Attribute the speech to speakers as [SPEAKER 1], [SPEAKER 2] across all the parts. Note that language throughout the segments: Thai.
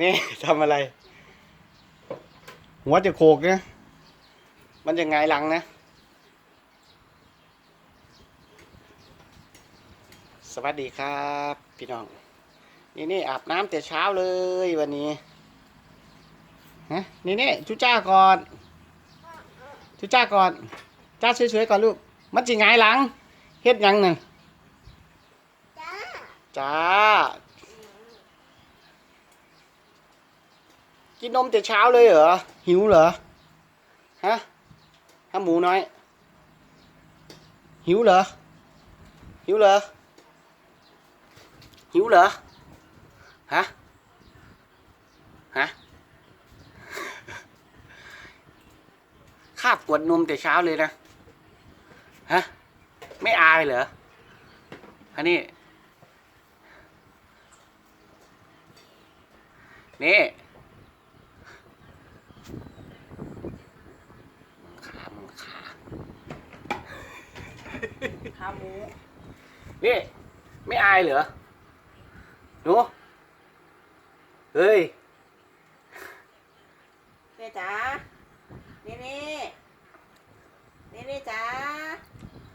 [SPEAKER 1] นี่ทำอะไร หัวจะโขกนะมันจะไงายหลังนะ สวัสดีครับ พี่น้อง นี่นี่อาบน้ำแต่เช้าเลยวันนี้ฮะนี่นี่จุจ้าก่อนจุจ้าก่อน จ้าสวยๆก่อนลูก มันจะไงายหลังเฮ็ดหยังน่ะ
[SPEAKER 2] จ้า
[SPEAKER 1] จ้า กินนมแต่เช้าเลยเหรอ หิวเหรอ ฮะฮะหมูน้อย หิวเหรอ หิวเหรอ หิวเหรอ ฮะ ฮะคาบกวดนมแต่เช้าเลยนะ ฮะ ไม่อายเหรอ อันนี้ นี่ขามึงขา
[SPEAKER 3] ขาหมู
[SPEAKER 1] นี่ ไม่อายเหรอหนูเฮ้ย
[SPEAKER 3] แม่จ๋านี่นี่นี่นี่จ๋า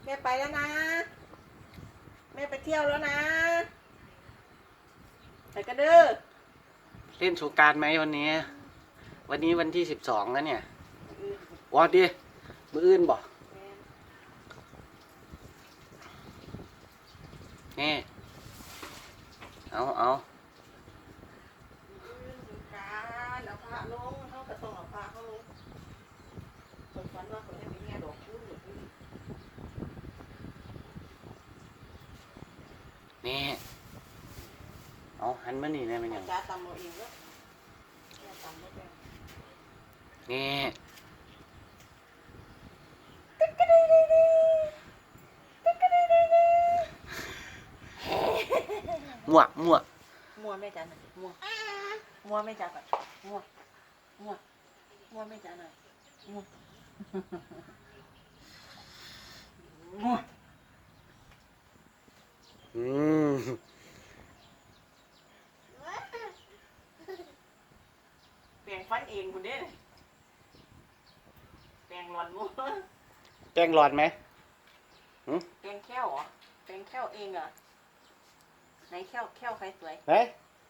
[SPEAKER 3] แม่ไปแล้วนะ แม่ไปเที่ยวแล้วนะ ไปกันเด้อ
[SPEAKER 1] เล่นสงกรารไหมวันนี้ วันนี้วันที่สิบสองแล้วเนี่ย วอดดิมืออื่นบอกนี่ เอาเอา
[SPEAKER 3] การเอาผ้าลงเขาก็ต้องเอาผ้าเขาลงคนฝันว่าคนนี้เป็นแง่ดอกคู่
[SPEAKER 1] นี่ เอา หันมานี่นะมันหยัง
[SPEAKER 3] จ้าตำเราเองแล้วแม่ตำไม่เป็น
[SPEAKER 1] นี่มั่วมั่ว
[SPEAKER 3] มัวแม่จ๋าหน่อยมัวมัวแม่จ๋าก่อนมัวมัวมัวแม่จ๋าหน่อยมัวมัว
[SPEAKER 1] อืม
[SPEAKER 3] แปลงฟันเองคุณเด้แปลงหลอนมัว
[SPEAKER 1] แป้งหลอดไหม
[SPEAKER 3] แปลงแค้วเหรอแปลงแค้วเองเหรอไหนแค้วแค้วใครสวย
[SPEAKER 1] เฮ้ย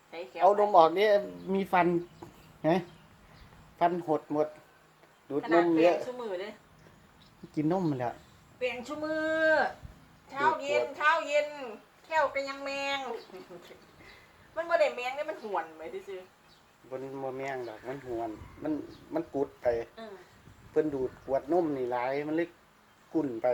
[SPEAKER 3] ไหนแค้ว
[SPEAKER 1] เอาดมออกนี่มีฟันเฮ้ยฟันหดหมด ดูด
[SPEAKER 3] ข
[SPEAKER 1] น
[SPEAKER 3] นาด
[SPEAKER 1] ม
[SPEAKER 3] เป
[SPEAKER 1] เย
[SPEAKER 3] ลี่ย
[SPEAKER 1] อะ
[SPEAKER 3] นชั่วมือเลย
[SPEAKER 1] กินนมมาแล้ว
[SPEAKER 3] เปลี่ยนชั่วมือเช้าเย็นเช้าเย็นแค้วก็ยังแมง มันบ่ได้แมงนี่มันหวนไปซื่อ บ
[SPEAKER 1] นมะแมงดอกมันหวน มันมันกุดไป
[SPEAKER 3] ๆเออ
[SPEAKER 1] เพิ่นดูดขวดนมนี่หลาย มันเลยกุ่นไป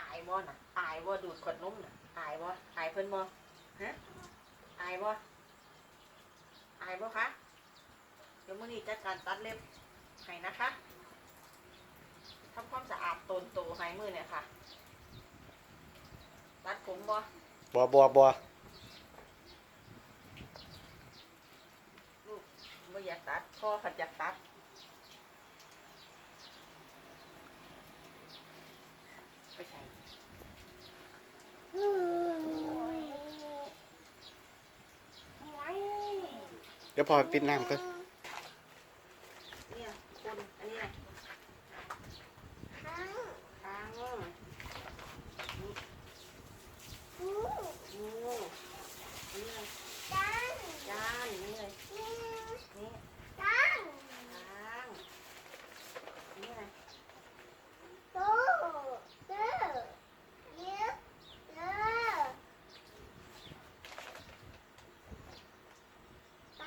[SPEAKER 3] อายบ่น่ะอายบ่ดูดขวดนมน่ะอายบ่อายเพิ่นบ่ฮะอายบ่อายบ่คะเดี๋ยวมื้อนี้จัดการตัดเล็บให้นะคะทำความสะอาดโตนโตให้มือเนี่ยค่ะ ตัดผมบ่
[SPEAKER 1] บัวบัวบัว
[SPEAKER 3] ลูกบ่อยากตัดพ่อขัดอยากตัดไปใส่
[SPEAKER 1] เดี๋ยวพอปิดน้ำก็
[SPEAKER 3] เนี่ยคนอันเนี้ย
[SPEAKER 2] ทั้ง
[SPEAKER 3] ทาง
[SPEAKER 2] หู
[SPEAKER 3] งูนี่เลย
[SPEAKER 2] จัน
[SPEAKER 3] จานนี่เลย
[SPEAKER 2] นี่
[SPEAKER 3] นี่
[SPEAKER 2] จัน
[SPEAKER 3] ทางนี่เลย
[SPEAKER 2] โตเด้อเย็บเด้อไป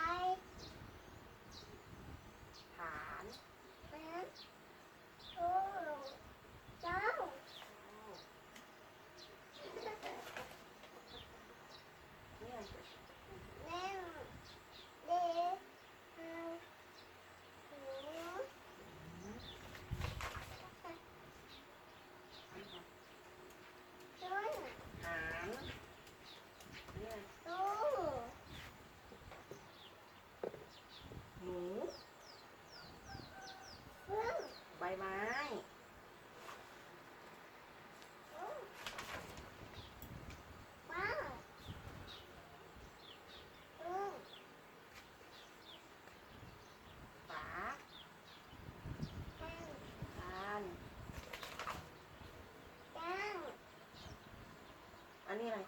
[SPEAKER 3] อันนี้อะไร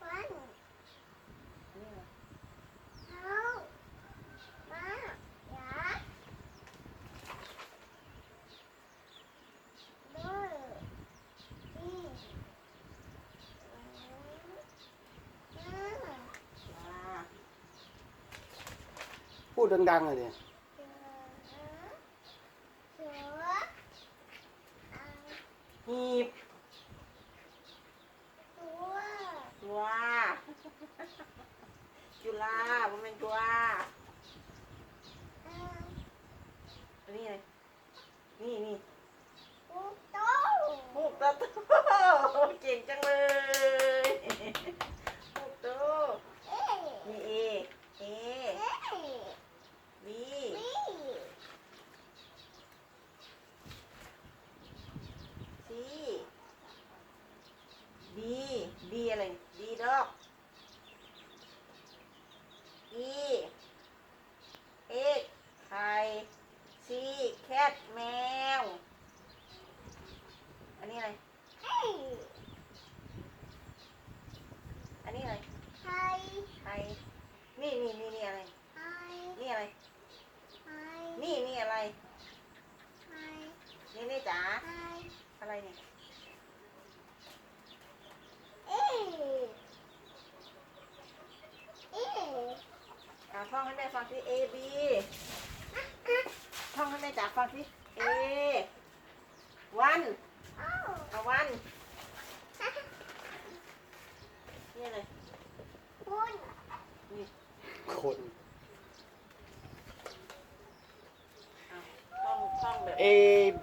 [SPEAKER 2] ฟัน
[SPEAKER 3] อันนี้อะไร
[SPEAKER 2] เอาม้าหยาดูดี
[SPEAKER 1] พูดดังๆเลยดิ
[SPEAKER 2] เสืออ่า
[SPEAKER 3] หีบ
[SPEAKER 2] ตัว
[SPEAKER 3] ตัวจุฬาบ่แม่นตัว
[SPEAKER 2] อ่า
[SPEAKER 3] อันนี้อะไรนี่นี่
[SPEAKER 2] ปูโต
[SPEAKER 3] ฮูกตะโตเก่งจังเลยฮูกโต
[SPEAKER 2] เอ๊ะ
[SPEAKER 3] มีเอเอ
[SPEAKER 2] เอ๊ะ
[SPEAKER 3] บี
[SPEAKER 2] บี
[SPEAKER 3] ซีบีบีอะไรบีดอกอีเอ็กไข่ซีแคทแมว อันนี้อะไร
[SPEAKER 2] เฮ้ย
[SPEAKER 3] อันนี้อะไร
[SPEAKER 2] ไข่
[SPEAKER 3] ไข่นี่นี่นี่นี่อะไร
[SPEAKER 2] ไข่
[SPEAKER 3] นี่อะไร
[SPEAKER 2] ไข่
[SPEAKER 3] นี่นี่อะไร
[SPEAKER 2] ไข่
[SPEAKER 3] นี่นี่จ๋า
[SPEAKER 2] ไข่
[SPEAKER 3] อะไรเนี่ย
[SPEAKER 2] เอ๊ะเอ๊ะ
[SPEAKER 3] อ่า ท่องให้แม่ฟังสิ A B ท่องให้แม่จ๋าฟังสิ A วัน
[SPEAKER 2] เอ้า
[SPEAKER 3] เอาวันนี่อะไร
[SPEAKER 2] คุณ
[SPEAKER 3] นี่
[SPEAKER 1] คน
[SPEAKER 3] อะท่องท่องแบบ
[SPEAKER 1] A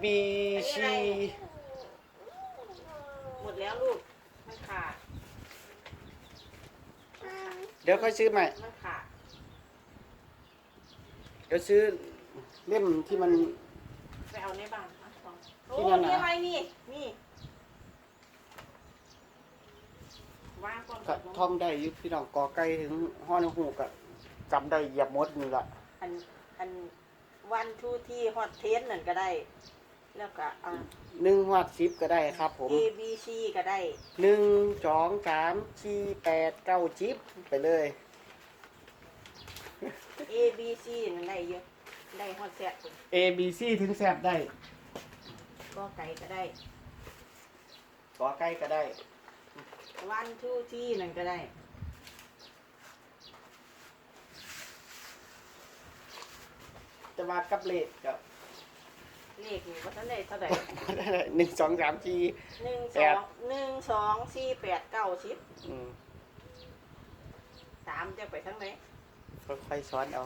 [SPEAKER 1] B C
[SPEAKER 3] หมดแล้วลูก มันขาด
[SPEAKER 2] อืม
[SPEAKER 1] เดี๋ยวค่อยซื้อใหม่
[SPEAKER 3] มันขาด
[SPEAKER 1] เดี๋ยวซื้อเล่มที่มัน
[SPEAKER 3] ไปเอาในบ้านอะท่องโอ้
[SPEAKER 1] ที่นั่นน่ะ
[SPEAKER 3] นี่อะไรนี่นี่วางก่อน
[SPEAKER 1] ก็ท่องได้อยุพี่น้องกอไก่ถึงห้อนหูกะจำได้เหยียบหมดนี่ละ
[SPEAKER 3] อันอันวันทูที่ฮอตเทสนั่นก็ได้ แล้วก็อ่า
[SPEAKER 1] หนึ่งวัดสิบก็ได้ครับผม
[SPEAKER 3] A B C ก็ได้
[SPEAKER 1] หนึ่งสองสามสี่แปดเก้าจิบไปเลย
[SPEAKER 3] A B C นั่นได้เยอะได้ฮอตแซ่บ
[SPEAKER 1] A B C ถึงแซบได้
[SPEAKER 3] ก็ไก่ก็ได้
[SPEAKER 1] กอไก่ก็ได้
[SPEAKER 3] วันทูที่นั่นก็ได้
[SPEAKER 1] จะมากับเลขกับ
[SPEAKER 3] เลขนี่ว่าท่านได้เท่าไหร่
[SPEAKER 1] หนึ่งสองสามสี่
[SPEAKER 3] หนึ่ง
[SPEAKER 1] แป
[SPEAKER 3] สอ
[SPEAKER 1] ด
[SPEAKER 3] งหนึ่งสองสี่แปดเก้าสิบ
[SPEAKER 1] อืม
[SPEAKER 3] สามจะไปทั้งไหน
[SPEAKER 1] ค่อยๆซ้อนเอา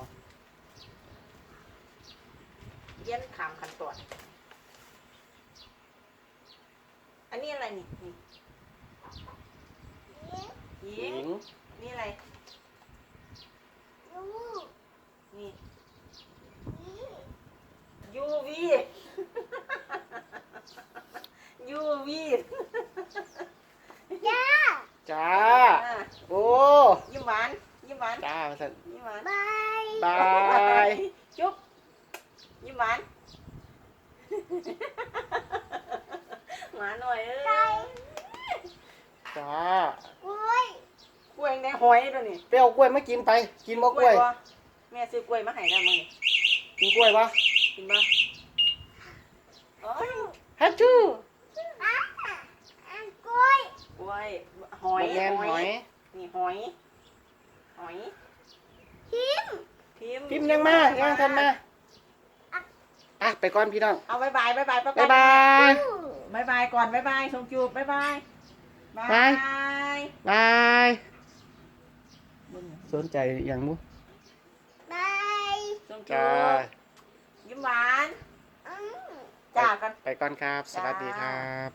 [SPEAKER 3] เย็นขามขันตอนอันนี้อะไรนี่นี่
[SPEAKER 2] นี่
[SPEAKER 3] หญิ
[SPEAKER 1] หญิ
[SPEAKER 3] ง
[SPEAKER 1] ง
[SPEAKER 3] นี่อะไร
[SPEAKER 2] ลูก
[SPEAKER 3] นี่
[SPEAKER 2] นี่
[SPEAKER 3] UV UV
[SPEAKER 2] ย่า
[SPEAKER 1] จ้า
[SPEAKER 3] อ่า
[SPEAKER 1] โอ้
[SPEAKER 3] ยิ้มหวานยิ้มหวาน
[SPEAKER 1] จ้าสัน
[SPEAKER 3] ยิ้มหวาน
[SPEAKER 2] บาย
[SPEAKER 1] บาย
[SPEAKER 3] จุ๊บยิ้มหวาน ห มาหน่อยเอ้ย
[SPEAKER 1] จ้า
[SPEAKER 2] กุ้ย
[SPEAKER 3] กล้วยในหอยตัวนี้
[SPEAKER 1] ไปเอากล้วยมากินไป กินบ่กล้วย
[SPEAKER 3] บ่แม่ซื้อกล้วยมาให้นะมึงนี่
[SPEAKER 1] กินกล้วยปะ
[SPEAKER 3] กินบ่โอ้ย
[SPEAKER 1] ฮัทชู
[SPEAKER 2] อะอะกุ้ย
[SPEAKER 3] กล้วยหอย
[SPEAKER 1] แมนหอย
[SPEAKER 3] นี่หอยหอย
[SPEAKER 2] พิม
[SPEAKER 3] พิมพ์
[SPEAKER 1] พิมพ์ยังมายังทันมา อะไปก่อนพี่น้อง
[SPEAKER 3] เอาบายบายบายบาย
[SPEAKER 1] บ๊ายบาย
[SPEAKER 3] บายบายก่อนบายบายส่งจูบบายบายบาย
[SPEAKER 1] บาย
[SPEAKER 3] บาย
[SPEAKER 1] บาย
[SPEAKER 3] มึง
[SPEAKER 1] สนใจอย่างมุ
[SPEAKER 2] บาย
[SPEAKER 3] ส่งจู
[SPEAKER 1] จ้า
[SPEAKER 3] บยิ้มหวาน
[SPEAKER 2] อืม
[SPEAKER 3] จ้ากัน
[SPEAKER 1] ไปก่อนครับ สวัสดีครับ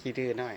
[SPEAKER 1] ขี้ดื้อหน่อย